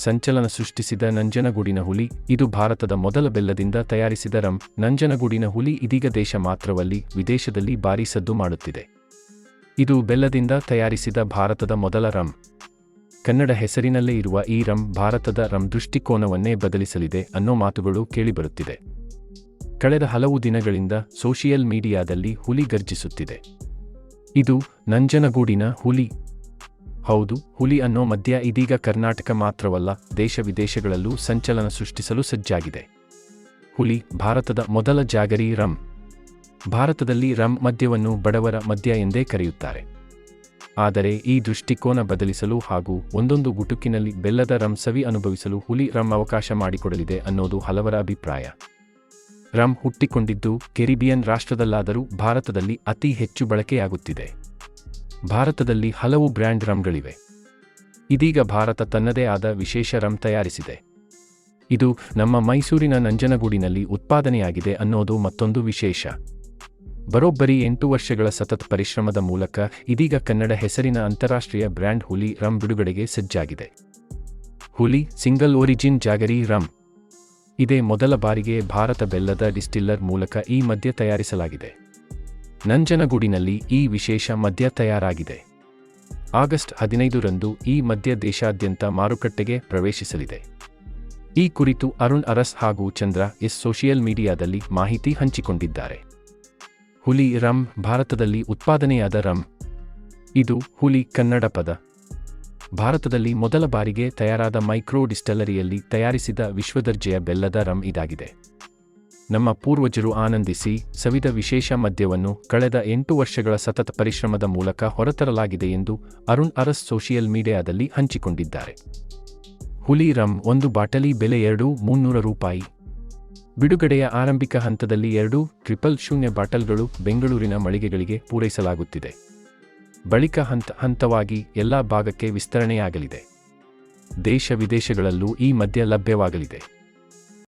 ಸಂಚಲನ ಸೃಷ್ಟಿಸಿದ ನಂಜನಗೂಡಿನ ಹುಲಿ, ಇದು ಭಾರತದ ಮೊದಲ ಬೆಲ್ಲದಿಂದ ತಯಾರಿಸಿದ ರಂ, ನಂಜನಗೂಡಿನ ಹುಲಿ ಇದೀಗ ದೇಶ ಮಾತ್ರವಲ್ಲಿ, ವಿದೇಶದಲ್ಲಿ ಭಾರೀ ಸದ್ದು ಮಾಡುತ್ತಿದೆ. ಇದು ಬೆಲ್ಲದಿಂದ ತಯಾರಿಸಿದ ಭಾರತದ ಮೊದಲ ರಂ. ಕನ್ನಡ ಹೆಸರಿನಲ್ಲೇ ಇರುವ ಈ ರಂ ಭಾರತದ ರಂ ದೃಷ್ಟಿಕೋನವನ್ನೇ ಬದಲಿಸಲಿದೆ ಅನ್ನೋ ಮಾತುಗಳು ಕೇಳಿಬರುತ್ತಿದೆ. ಕಳೆದ ಹಲವು ದಿನಗಳಿಂದ ಸೋಷಿಯಲ್ ಮೀಡಿಯಾದಲ್ಲಿ ಹುಲಿ ಗರ್ಜಿಸುತ್ತಿದೆ. ಇದು ನಂಜನಗೂಡಿನ ಹುಲಿ. ಹೌದು, ಹುಲಿ ಅನ್ನೋ ಮದ್ಯ ಇದೀಗ ಕರ್ನಾಟಕ ಮಾತ್ರವಲ್ಲ, ದೇಶ ವಿದೇಶಗಳಲ್ಲೂ ಸಂಚಲನ ಸೃಷ್ಟಿಸಲು ಸಜ್ಜಾಗಿದೆ. ಹುಲಿ, ಭಾರತದ ಮೊದಲ ಜಾಗರಿ ರಂ. ಭಾರತದಲ್ಲಿ ರಂ ಮದ್ಯವನ್ನು ಬಡವರ ಮದ್ಯ ಎಂದೇ ಕರೆಯುತ್ತಾರೆ. ಆದರೆ ಈ ದೃಷ್ಟಿಕೋನ ಬದಲಿಸಲು ಹಾಗೂ ಒಂದೊಂದು ಗುಟುಕಿನಲ್ಲಿ ಬೆಲ್ಲದ ರಂ ಸವಿ ಅನುಭವಿಸಲು ಹುಲಿ ರಂ ಅವಕಾಶ ಮಾಡಿಕೊಡಲಿದೆ ಅನ್ನೋದು ಹಲವರ ಅಭಿಪ್ರಾಯ. ರಂ ಹುಟ್ಟಿಕೊಂಡಿದ್ದು ಕೆರಿಬಿಯನ್ ರಾಷ್ಟ್ರದಲ್ಲಾದರೂ ಭಾರತದಲ್ಲಿ ಅತಿ ಹೆಚ್ಚು ಬಳಕೆಯಾಗುತ್ತಿದೆ. ಭಾರತದಲ್ಲಿ ಹಲವು ಬ್ರ್ಯಾಂಡ್ ರಮ್ಗಳಿವೆ. ಇದೀಗ ಭಾರತ ತನ್ನದೇ ಆದ ವಿಶೇಷ ರಮ್ ತಯಾರಿಸಿದೆ. ಇದು ನಮ್ಮ ಮೈಸೂರಿನ ನಂಜನಗೂಡಿನಲ್ಲಿ ಉತ್ಪಾದನೆಯಾಗಿದೆ ಅನ್ನೋದು ಮತ್ತೊಂದು ವಿಶೇಷ. ಬರೋಬ್ಬರಿ ಎಂಟು ವರ್ಷಗಳ ಸತತ ಪರಿಶ್ರಮದ ಮೂಲಕ ಇದೀಗ ಕನ್ನಡ ಹೆಸರಿನ ಅಂತಾರಾಷ್ಟ್ರೀಯ ಬ್ರ್ಯಾಂಡ್ ಹುಲಿ ರಮ್ ಬಿಡುಗಡೆಗೆ ಸಜ್ಜಾಗಿದೆ. ಹುಲಿ ಸಿಂಗಲ್ ಒರಿಜಿನ್ ಜಾಗರಿ ರಮ್. ಇದೇ ಮೊದಲ ಬಾರಿಗೆ ಭಾರತ ಬೆಲ್ಲದ ಡಿಸ್ಟಿಲ್ಲರ್ ಮೂಲಕ ಈ ಮದ್ಯ ತಯಾರಿಸಲಾಗಿದೆ. ನಂಜನಗೂಡಿನಲ್ಲಿ ಈ ವಿಶೇಷ ಮದ್ಯ ತಯಾರಾಗಿದೆ. ಆಗಸ್ಟ್ ಹದಿನೈದರಂದು ಈ ಮದ್ಯ ದೇಶಾದ್ಯಂತ ಮಾರುಕಟ್ಟೆಗೆ ಪ್ರವೇಶಿಸಲಿದೆ. ಈ ಕುರಿತು ಅರುಣ್ ಅರಸ್ ಹಾಗೂ ಚಂದ್ರ ಎಸ್ ಸೋಷಿಯಲ್ ಮೀಡಿಯಾದಲ್ಲಿ ಮಾಹಿತಿ ಹಂಚಿಕೊಂಡಿದ್ದಾರೆ. ಹುಲಿ ರಂ ಭಾರತದಲ್ಲಿ ಉತ್ಪಾದನೆಯಾದ ರಂ. ಇದು ಹುಲಿ ಕನ್ನಡ ಪದ. ಭಾರತದಲ್ಲಿ ಮೊದಲ ಬಾರಿಗೆ ತಯಾರಾದ ಮೈಕ್ರೋ ಡಿಸ್ಟಲರಿಯಲ್ಲಿ ತಯಾರಿಸಿದ ವಿಶ್ವದರ್ಜೆಯ ಬೆಲ್ಲದ ರಂ ಇದಾಗಿದೆ. ನಮ್ಮ ಪೂರ್ವಜರು ಆನಂದಿಸಿ ಸವಿದ ವಿಶೇಷ ಮದ್ಯವನ್ನು ಕಳೆದ ಎಂಟು ವರ್ಷಗಳ ಸತತ ಪರಿಶ್ರಮದ ಮೂಲಕ ಹೊರತರಲಾಗಿದೆ ಎಂದು ಅರುಣ್ ಅರಸ್ ಸೋಷಿಯಲ್ ಮೀಡಿಯಾದಲ್ಲಿ ಹಂಚಿಕೊಂಡಿದ್ದಾರೆ. ಹುಲಿ ರಂ ಒಂದು ಬಾಟಲಿ ಬೆಲೆ ಎರಡು, ಮುನ್ನೂರ ರೂಪಾಯಿ. ಬಿಡುಗಡೆಯ ಆರಂಭಿಕ ಹಂತದಲ್ಲಿ ಎರಡು, ಟ್ರಿಪಲ್ ಶೂನ್ಯ ಬಾಟಲ್ಗಳು ಬೆಂಗಳೂರಿನ ಮಳಿಗೆಗಳಿಗೆ ಪೂರೈಸಲಾಗುತ್ತಿದೆ. ಬಳಿಕ ಹಂತ ಹಂತವಾಗಿ ಎಲ್ಲಾ ಭಾಗಕ್ಕೆ ವಿಸ್ತರಣೆಯಾಗಲಿದೆ. ದೇಶ ವಿದೇಶಗಳಲ್ಲೂ ಈ ಮದ್ಯ ಲಭ್ಯವಾಗಲಿದೆ.